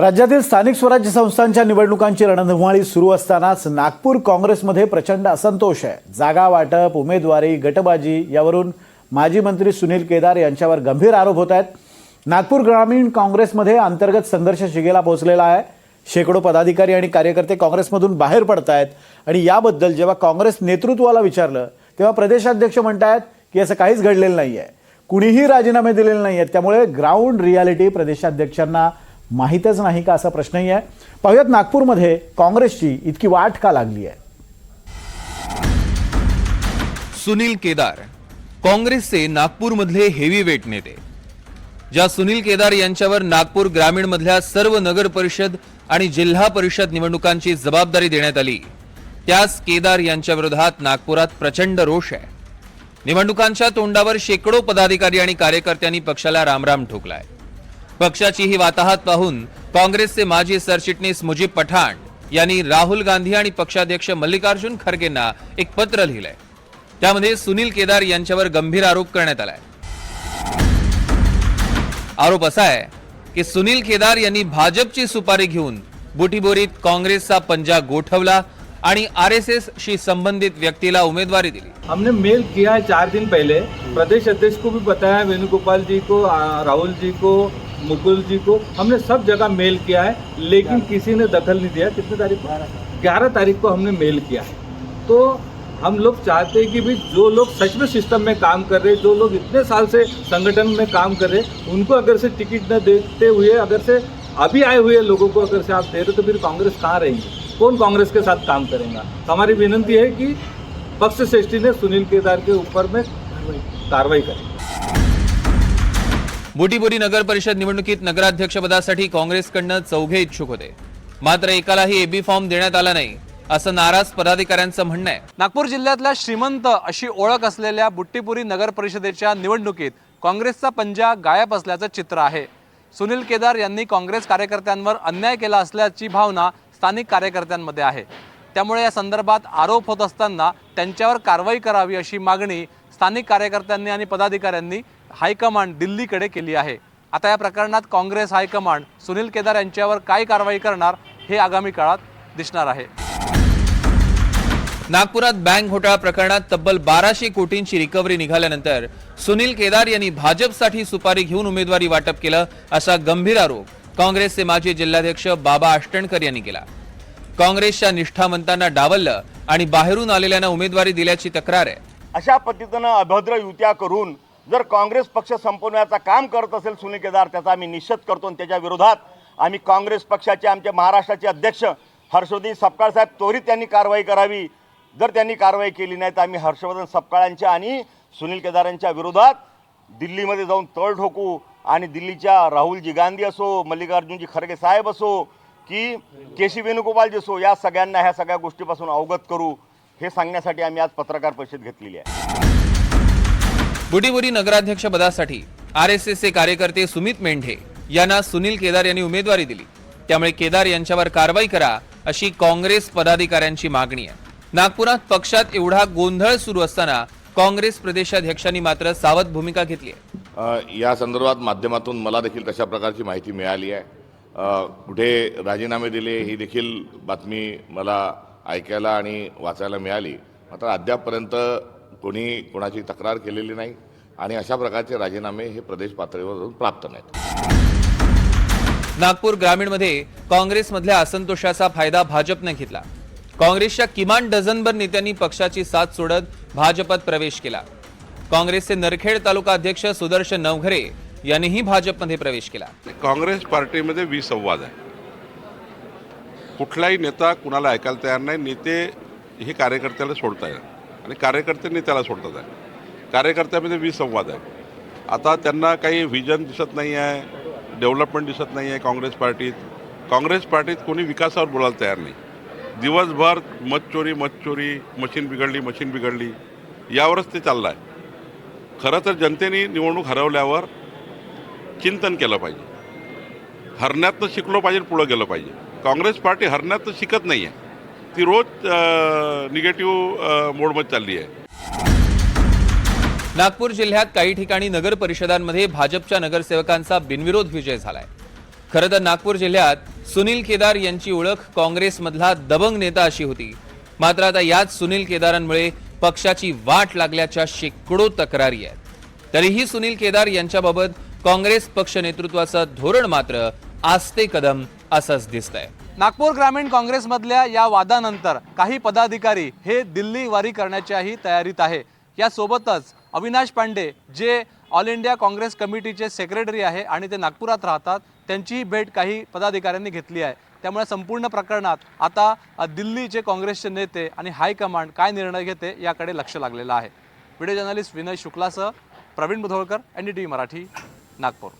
राज्यातील स्थानिक स्वराज्य संस्थांच्या निवडणुकांची रणधुमाळी सुरू असतानाच नागपूर काँग्रेसमध्ये प्रचंड असंतोष आहे. जागा वाटप उमेदवारी गटबाजी यावरून माजी मंत्री सुनील केदार यांच्यावर गंभीर आरोप होत आहेत. नागपूर ग्रामीण काँग्रेसमध्ये अंतर्गत संघर्ष शिगेला पोहोचलेला आहे. शेकडो पदाधिकारी आणि कार्यकर्ते काँग्रेसमधून बाहेर पडत आहेत आणि याबद्दल जेव्हा काँग्रेस नेतृत्वाला विचारलं तेव्हा प्रदेशाध्यक्ष म्हणतायत की असं काहीच घडलेलं नाही आहे कुणीही राजीनामे दिलेले नाही आहेत त्यामुळे ग्राउंड रियालिटी प्रदेशाध्यक्षांना माहीतच नाही का असा प्रश्नही आहे. पाहुयात नागपूरमध्ये काँग्रेसची इतकी वाट का लागली आहे? सुनील केदार काँग्रेसचे नागपूरमधले हेवीवेट नेते. ज्या सुनील केदार यांच्यावर नागपूर ग्रामीण मधल्या सर्व नगर परिषद आणि जिल्हा परिषद निवडणुकांची जबाबदारी देण्यात आली. त्याच केदार यांच्या विरोधात नागपुरात प्रचंड रोष आहे. निवडणुकांच्या तोंडावर शेकडो पदाधिकारी आणि कार्यकर्त्यांनी पक्षाला रामराम ठोकलाय. पक्षाची ही वाताहत पाहून काँग्रेसचे माजी सरचिटणीस मुजीब पठाण यांनी राहुल गांधी आणि पक्षाध्यक्ष मल्लिकार्जुन खरगेंना एक पत्र लिहिलंय. त्यामध्ये सुनील केदार यांच्यावर गंभीर आरोप करण्यात आलाय. आरोप असा आहे की सुनील केदार यांनी भाजपची सुपारी घेऊन बुटीबोरीत काँग्रेसचा पंजा गोठवला आणि आर एस एस शी संबंधित व्यक्तीला उमेदवारी दिली. हमने मेल किया है चार दिन पहले. प्रदेश अध्यक्ष को भी बताया वेणुगोपाल जी को राहुल जी को मुकुल जी को हमने सब जगह मेल किया है लेकिन किसी ने दखल नहीं दिया। कितने तारीख को? ग्यारह तारीख। को हमने मेल किया है। तो हम लोग चाहते हैं कि भी जो लोग सच में सिस्टम में काम कर रहे जो लोग इतने साल से संगठन में काम कर रहे उनको अगर से टिकट न देते हुए अगर से अभी आए हुए लोगों को अगर से आप दे रहे तो फिर कांग्रेस कहाँ रहेगी? कौन कांग्रेस के साथ काम करेगा? तो हमारी विनंती है कि पक्ष श्रेष्ठी ने सुनील केदार के ऊपर में कार्रवाई करें। बुटीबोरी नगर परिषद निवडणुकीत नगराध्यक्षपदासाठी काँग्रेसकडनं चौघे इच्छुक होते. मात्र एकालाही एबी फॉर्म देण्यात आला नाही असं नाराज पदाधिकाऱ्यांचं म्हणणं आहे. नागपूर जिल्ह्यातल्या श्रीमंत अशी ओळख असलेल्या बुट्टीपुरी नगर परिषदेच्या निवडणुकीत काँग्रेसचा पंजा गायब असल्याचं चित्र आहे. सुनील केदार यांनी काँग्रेस कार्यकर्त्यांवर अन्याय केला असल्याची भावना स्थानिक कार्यकर्त्यांमध्ये आहे. त्यामुळे या संदर्भात आरोप होत असताना त्यांच्यावर कारवाई करावी अशी मागणी स्थानिक कार्यकर्त्यांनी आणि पदाधिकाऱ्यांनी हायकमांड दिल्लीकडे केली आहे. आता या प्रकरणात काँग्रेस हायकमांड सुनील केदार यांच्यावर काय कारवाई करणार हे आगामी काळात दिसणार आहे. नागपुरात बँक घोटाळा प्रकरणात तब्बल बाराशे कोटींची रिकव्हरी निघाल्यानंतर सुनील केदार यांनी भाजपसाठी सुपारी घेऊन उमेदवारी वाटप केलं असा गंभीर आरोप काँग्रेसचे माजी जिल्हाध्यक्ष बाबा आष्टणकर यांनी केला. काँग्रेसच्या निष्ठावंतांना डावललं आणि बाहेरून आलेल्यांना उमेदवारी दिल्याची तक्रार आहे. अशा पद्धतीनं अभद्र युत्या करून जर काँग्रेस पक्ष संपवण्याचा काम करत असेल सुनील केदार त्याचा आम्ही निषेध करतो आणि त्याच्या विरोधात आम्ही काँग्रेस पक्षाचे आमचे महाराष्ट्राचे अध्यक्ष हर्षवर्धन सपकाळ साहेब त्वरित त्यांनी कारवाई करावी. जर त्यांनी कारवाई केली नाही तर आम्ही हर्षवर्धन सपकाळांच्या आणि सुनील केदारांच्या विरोधात दिल्लीमध्ये जाऊन तळ ठोकू आणि दिल्लीच्या राहुलजी गांधी असो मल्लिकार्जुनजी खरगे साहेब असो की केशी वेणुगोपालजी असो या सगळ्यांना ह्या सगळ्या गोष्टीपासून अवगत करू. हे सांगण्यासाठी आम्ही आज पत्रकार परिषद घेतलेली आहे. बुटीबुरी नगराध्यक्ष पदासाठी आर एस एसचे कार्यकर्ते सुमित मेंढे यांना सुनील केदार यांनी उमेदवारी दिली. त्यामुळे केदार यांच्यावर कारवाई करा अशी काँग्रेस पदाधिकाऱ्यांची मागणी आहे. नागपुरात पक्षात एवढा गोंधळ सुरू असताना काँग्रेस प्रदेशाध्यक्षांनी मात्र सावध भूमिका घेतली आहे. या संदर्भात माध्यमातून मला देखील तशा प्रकारची माहिती मिळाली आहे. कुठे राजीनामे दिले ही देखील बातमी मला ऐकायला आणि वाचायला मिळाली. मात्र अद्यापपर्यंत कोणी कोणाची तक्रार केलेली नाही आणि अशा प्रकारचे राजीनामे हे प्रदेश पातळीवरून प्राप्त नाहीत. नागपूर ग्रामीणमध्ये काँग्रेसमधल्या असंतोषाचा फायदा भाजपने घेतला. काँग्रेसच्या किमान डझनभर नेत्यांनी पक्षाची साथ सोडत भाजपात प्रवेश केला. काँग्रेसचे नरखेड तालुका अध्यक्ष सुदर्शन नवघरे यांनीही भाजपमध्ये प्रवेश केला. काँग्रेस पार्टीमध्ये विसंवाद आहे. कुठलाही नेता कुणाला ऐकायला तयार नाही नेते हे कार्यकर्त्याला सोडत आहे आणि कार्यकर्त्यांनी त्याला सोडतात आहे. कार्यकर्त्यामध्ये विसंवाद आहे. आता त्यांना काही व्हिजन दिसत नाही आहे डेव्हलपमेंट दिसत नाही आहे काँग्रेस पार्टीत. काँग्रेस पार्टीत कोणी विकासावर बोलायला तयार नाही. दिवसभर मतचोरी मतचोरी मशीन बिघडली मशीन बिघडली यावरच ते चाललं आहे खरं तर जनतेने निवडणूक हरवल्यावर चिंतन केलं पाहिजे. हरण्यातनं शिकलो पाहिजे पुढं गेलं पाहिजे. काँग्रेस पार्टी हरण्यातनं शिकत नाही आहे ती रोज निगेटिव्ह मोडमध्ये चालली आहे. नागपूर जिल्ह्यात काही ठिकाणी नगर परिषदांमध्ये भाजपच्या नगरसेवकांचा बिनविरोध विजय झालाय. खरं तर नागपूर जिल्ह्यात सुनील केदार यांची ओळख काँग्रेसमधला दबंग नेता अशी होती. मात्र आता याच सुनील केदारांमुळे पक्षाची वाट लागल्याच्या शेकडो तक्रारी आहेत. तरीही सुनील केदार यांच्याबाबत काँग्रेस पक्ष नेतृत्वाचं धोरण मात्र आस्ते कदम असंच दिसतंय. नागपूर ग्रामीण काँग्रेसमधल्या या वादानंतर काही पदाधिकारी हे दिल्ली वारी करण्याच्याही तयारीत आहे. यासोबतच अविनाश पांडे जे ऑल इंडिया काँग्रेस कमिटीचे सेक्रेटरी आहे आणि ते नागपुरात राहतात त्यांचीही भेट काही पदाधिकाऱ्यांनी घेतली आहे. त्यामुळे संपूर्ण प्रकरणात आता दिल्लीचे काँग्रेसचे नेते आणि हायकमांड काय निर्णय घेते याकडे लक्ष लागलेलं आहे. Video journalist Vinay शुक्लासह Praveen Budhwalkar N D T Marathi Nagpur.